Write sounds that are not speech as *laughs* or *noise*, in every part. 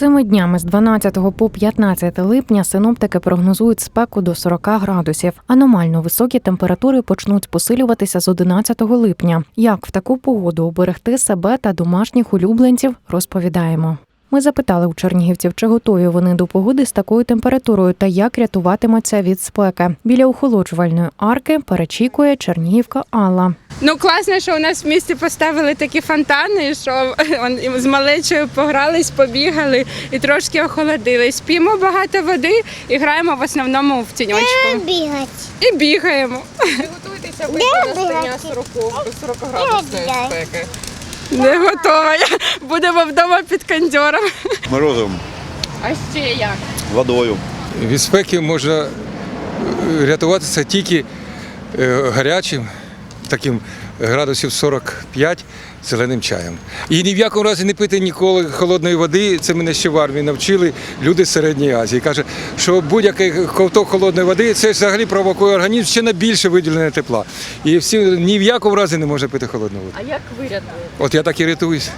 Цими днями з 12 по 15 липня синоптики прогнозують спеку до 40 градусів. Аномально високі температури почнуть посилюватися з 11 липня. Як в таку погоду оберегти себе та домашніх улюбленців, розповідаємо. Ми запитали у чернігівців, чи готові вони до погоди з такою температурою та як рятуватимуться від спеки. Біля охолоджувальної арки перечікує чернігівка Алла. Ну класно, що у нас в місті поставили такі фонтани, що *laughs* он, з малечою погрались, побігали і трошки охолодились. П'ємо багато води і граємо в основному в тіньочку. бігати. І бігаємо. Готуйтеся до настання 40, 40 градусної спеки. Не готова. я. Будемо вдома під кондьором. морозом, А ще як? водою. Від спеки можна е, рятуватися тільки е, гарячим, таким градусів 45 зеленим чаєм. І ні в якому разі не пити ніколи холодної води. Це мене ще в армії навчили люди з середньої Азії. Каже, що будь-який ковток холодної води це взагалі провокує організм ще на більше виділення тепла. І всі ні в якому разі не може пити холодну воду. А як ви рятуєте? От я так і рятуюсь.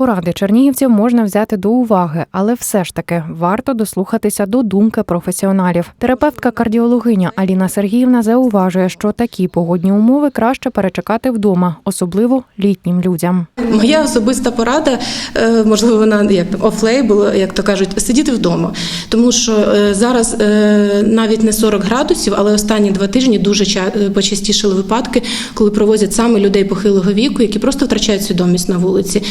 Поради чернігівців можна взяти до уваги, але все ж таки варто дослухатися до думки професіоналів. Терапевтка кардіологиня Аліна Сергіївна зауважує, що такі погодні умови краще перечекати вдома, особливо літнім людям. Моя особиста порада, е, можливо, вона як офлейбл, як то кажуть, сидіти вдома. Тому що е, зараз е, навіть не 40 градусів, але останні два тижні дуже ча- почастішали випадки, коли провозять саме людей похилого віку, які просто втрачають свідомість на вулиці.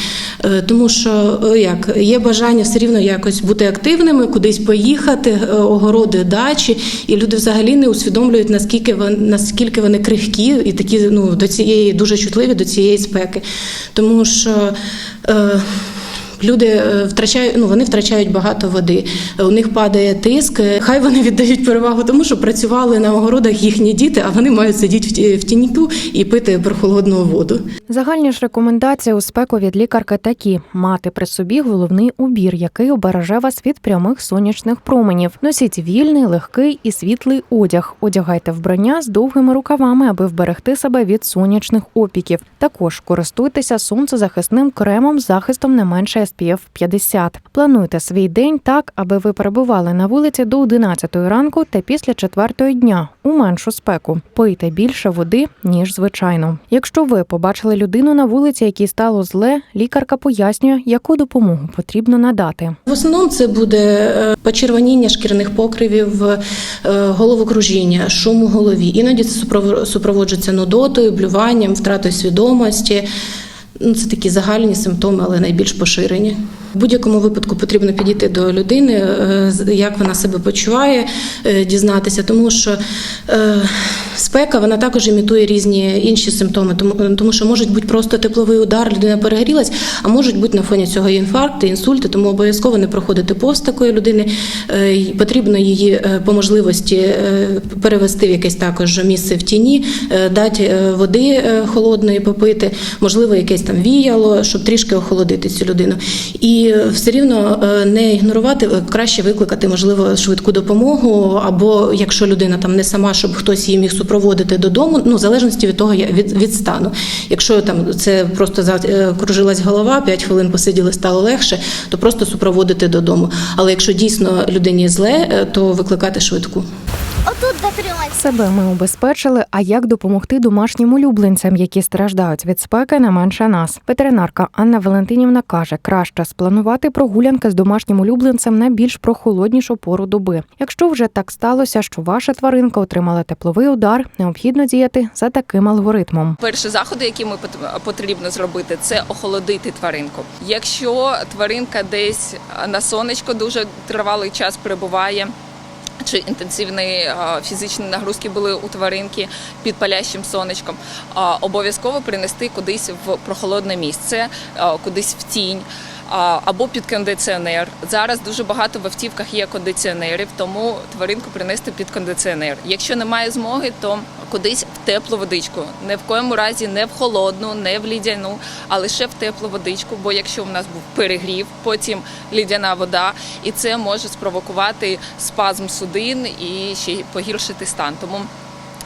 Е, Тому що е, як є бажання все рівно якось бути активними, кудись поїхати, е, огороди, дачі, і люди взагалі не усвідомлюють наскільки вони наскільки вони крихкі і такі ну до цієї дуже чутливі до цієї спеки. Тому що е, люди е, втрачають, ну вони втрачають багато води. Е, У них падає тиск. Е, Хай вони *laughs* віддають перевагу тому, що працювали на огородах їхні діти, а вони мають сидіти в ті- в тіньку і пити прохолодну воду. Загальні ж рекомендації у спеку від лікарки такі: мати при собі головний убір, який обереже вас від прямих сонячних променів. Носіть вільний, легкий і світлий одяг. Одягайте вбрання з довгими рукавами, аби вберегти себе від сонячних опіків. Також користуйтеся сонцезахисним кремом з захистом не менше SPF 50. Плануйте свій день так, аби ви перебували на вулиці до 11 ранку та після 4 дня у меншу спеку. Пийте більше води ніж звичайно. Якщо ви побачили людину на вулиці, якій стало зле, лікарка пояснює, яку допомогу потрібно надати. В основному це буде е, почервоніння шкірних покривів, е, головокружіння, шум у голові. Іноді це супроводжується нудотою, блюванням, втратою свідомості. Ну, Це такі загальні симптоми, але найбільш поширені. В будь-якому випадку потрібно підійти до людини, е, як вона себе почуває, е, дізнатися, тому що е, спека вона також імітує різні інші симптоми, тому, що може бути просто тепловий удар, людина перегрілась, а можуть бути на фоні цього інфаркти, інсульти, тому обов'язково не проходити повз такої людини. Потрібно її по можливості перевести в якесь також місце в тіні, дати води холодної попити, можливо, якесь там віяло, щоб трішки охолодити цю людину. І е, все рівно е, не ігнорувати, е, краще викликати, можливо, швидку допомогу, або якщо людина там не сама, щоб хтось її міг супроводити додому, ну в залежності від того, від, від стану. Якщо там це просто за- е, голова, 5 хвилин посиділи, стало легше, то просто супроводити додому. Але якщо дійсно людині зле, то викликати швидку. Отут дотримайся. Себе ми убезпечили. А як допомогти домашнім улюбленцям, які страждають від спеки не менше нас? Ветеринарка Анна Валентинівна каже, краще спланувати прогулянки з домашнім улюбленцем на більш прохолоднішу пору доби. Якщо вже так сталося, що ваша тваринка отримала тепловий удар, необхідно діяти за таким алгоритмом. Перші заходи, які ми пот- потрібно зробити, це охолодити тваринку. Якщо тваринка десь на сонечко дуже тривалий час перебуває. Чи інтенсивні е, фізичні нагрузки були у тваринки під палящим сонечком, обов'язково принести кудись в прохолодне місце, е, кудись в тінь або під кондиціонер. Зараз дуже багато в автівках є кондиціонерів, тому тваринку принести під кондиціонер. Якщо немає змоги, то кудись в теплу водичку. Не в коєму разі не в холодну, не в лідяну, а лише в теплу водичку. Бо якщо в нас був перегрів, потім лідяна вода, і це може спровокувати спазм судин і ще погіршити стан. Тому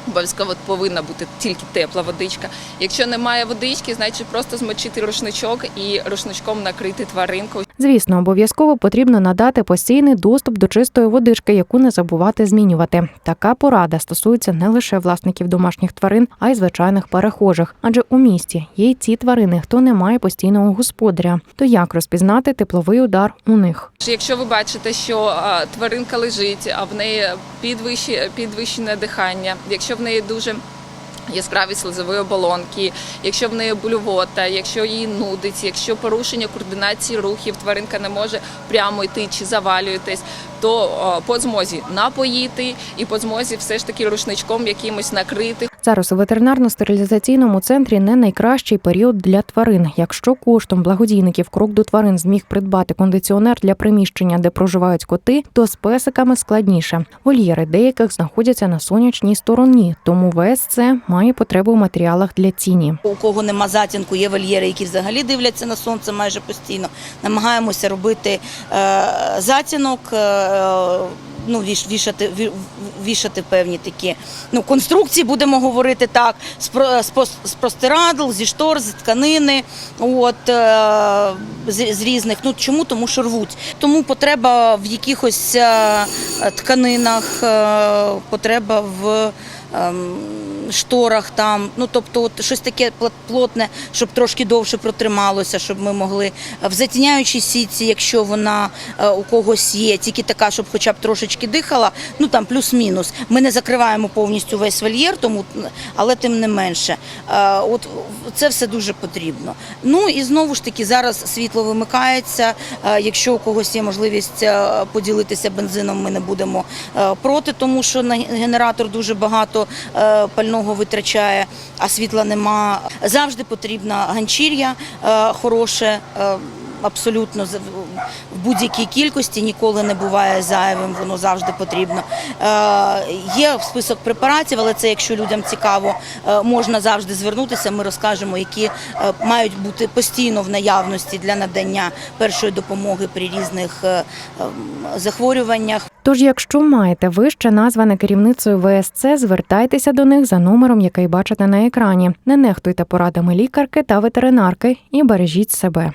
Обов'язково повинна бути тільки тепла водичка. Якщо немає водички, значить просто змочити рушничок і рушничком накрити тваринку. Звісно, обов'язково потрібно надати постійний доступ до чистої водички, яку не забувати змінювати. Така порада стосується не лише власників домашніх тварин, а й звичайних перехожих. Адже у місті є й ці тварини, хто не має постійного господаря. То як розпізнати тепловий удар у них? Якщо ви бачите, що тваринка лежить, а в неї підвищене дихання, якщо в неї дуже яскраві слизові оболонки, якщо в неї блювота, якщо її нудить, якщо порушення координації рухів, тваринка не може прямо йти чи завалюєтесь, то по змозі напоїти і по змозі все ж таки рушничком якимось накрити. Зараз у ветеринарно-стерилізаційному центрі не найкращий період для тварин. Якщо коштом благодійників крок до тварин зміг придбати кондиціонер для приміщення, де проживають коти, то з песиками складніше. Вольєри деяких знаходяться на сонячній стороні, тому ВСЦ має потребу в матеріалах для тіні. У кого нема затінку, є вольєри, які взагалі дивляться на сонце майже постійно. Намагаємося робити е, затінок, е, ну, вішати, ві- вішати певні такі ну, конструкції, будемо говорити так, з, простирадл, зі штор, з тканини, от, е, з, з різних. Ну, чому? Тому що рвуть. Тому потреба в якихось е, тканинах, е, потреба в шторах там. Ну тобто, от щось таке плот- плотне, щоб трошки довше протрималося, щоб ми могли е, в затіняючій сітці, якщо вона е, у когось є, тільки така, щоб хоча б трошечки дихала, ну там плюс-мінус. Ми не закриваємо повністю весь вольєр, тому але тим не менше. Е, От це все дуже потрібно. Ну і знову ж таки зараз світло вимикається. Якщо у когось є можливість поділитися бензином, ми не будемо проти, тому що на генератор дуже багато е, пального витрачає, а світла нема. Завжди потрібна ганчір'я е, хороше. е, Абсолютно в будь-якій кількості ніколи не буває зайвим, воно завжди потрібно. Є список препаратів, але це якщо людям цікаво, можна завжди звернутися. Ми розкажемо, які мають бути постійно в наявності для надання першої допомоги при різних ем, захворюваннях. Тож, якщо маєте вище назване керівницею ВСЦ, звертайтеся до них за номером, який бачите на екрані. Не нехтуйте порадами лікарки та ветеринарки і бережіть себе.